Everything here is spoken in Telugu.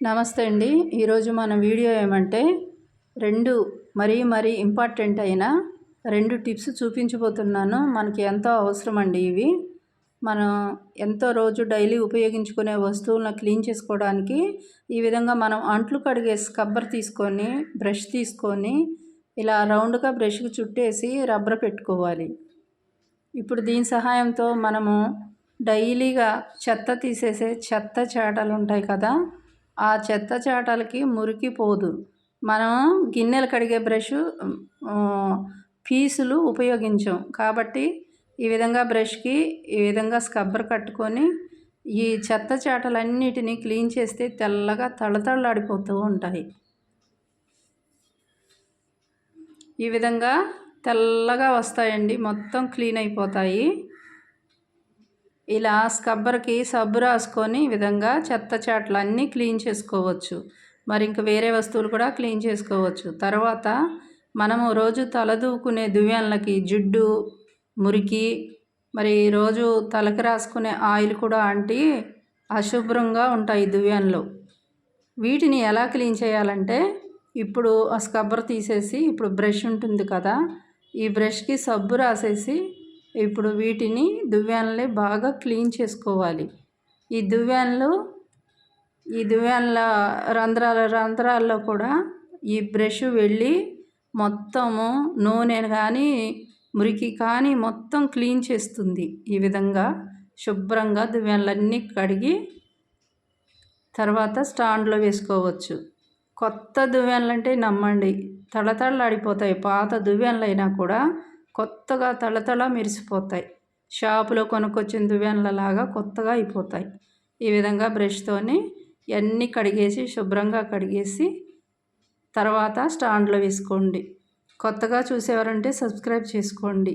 నమస్తే అండి. ఈరోజు మన వీడియో ఏమంటే రెండు మరీ మరీ ఇంపార్టెంట్ అయిన రెండు టిప్స్ చూపించబోతున్నాను. మనకి ఎంతో అవసరం అండి ఇవి. మనం ఎంతో రోజు డైలీ ఉపయోగించుకునే వస్తువులను క్లీన్ చేసుకోవడానికి ఈ విధంగా మనం అంట్లు కడిగే స్కబ్బర్ తీసుకొని బ్రష్ తీసుకొని ఇలా రౌండ్గా బ్రష్కి చుట్టేసి రబ్బర్ పెట్టుకోవాలి. ఇప్పుడు దీని సహాయంతో మనము డైలీగా చెత్త తీసేసే చెత్త చాటలు ఉంటాయి కదా ఆ చెత్త చాటలకి మురికి పోదు. మనం గిన్నెలు కడిగే బ్రష్ పీసులు ఉపయోగించాం. కాబట్టి ఈ విధంగా బ్రష్కి ఈ విధంగా స్కబ్బర్ కట్టుకొని ఈ చెత్త చాటలన్నిటినీ క్లీన్ చేస్తే తెల్లగా తళతళలాడిపోతూ ఉంటాయి. ఈ విధంగా తెల్లగా వస్తాయండి. మొత్తం క్లీన్ అయిపోతాయి. ఇలా స్కబ్బర్కి సబ్బు రాసుకొని ఈ విధంగా చెత్త చాట్లు అన్నీ క్లీన్ చేసుకోవచ్చు. మరి ఇంక వేరే వస్తువులు కూడా క్లీన్ చేసుకోవచ్చు. తర్వాత మనము రోజు తలదూకునే దువ్యాన్లకి జిడ్డు మురికి మరి రోజు తలకి రాసుకునే ఆయిల్ కూడా అంటి అశుభ్రంగా ఉంటాయి దువ్యాన్లు వీటిని ఎలా క్లీన్ చేయాలంటే ఇప్పుడు ఆ స్కబ్బర్ తీసేసి ఇప్పుడు బ్రష్ ఉంటుంది కదా ఈ బ్రష్కి సబ్బు రాసేసి ఇప్పుడు వీటిని దువ్యాన్లే బాగా క్లీన్ చేసుకోవాలి. ఈ దువ్యాన్లు ఈ దువ్యాన్ల రంధ్రాల రంధ్రాల్లో కూడా ఈ బ్రష్ వెళ్ళి మొత్తము నూనె కానీ మురికి కానీ మొత్తం క్లీన్ చేస్తుంది. ఈ విధంగా శుభ్రంగా దువ్యాన్లన్నీ కడిగి తర్వాత స్టాండ్లో వేసుకోవచ్చు. కొత్త దువ్యాన్లు అంటే నమ్మండి. తళతళలాడిపోతాయి పాత దువ్యాన్లు అయినా కూడా కొత్తగా తళతళ మెరిసిపోతాయి. షాపులో కొనుక్కొచ్చిన దువ్వెనలలాగా కొత్తగా అయిపోతాయి. ఈ విధంగా బ్రష్తోని అన్నీ కడిగేసి శుభ్రంగా కడిగేసి తర్వాత స్టాండ్లో వేసుకోండి. కొత్తగా చూసేవారంటే సబ్స్క్రైబ్ చేసుకోండి.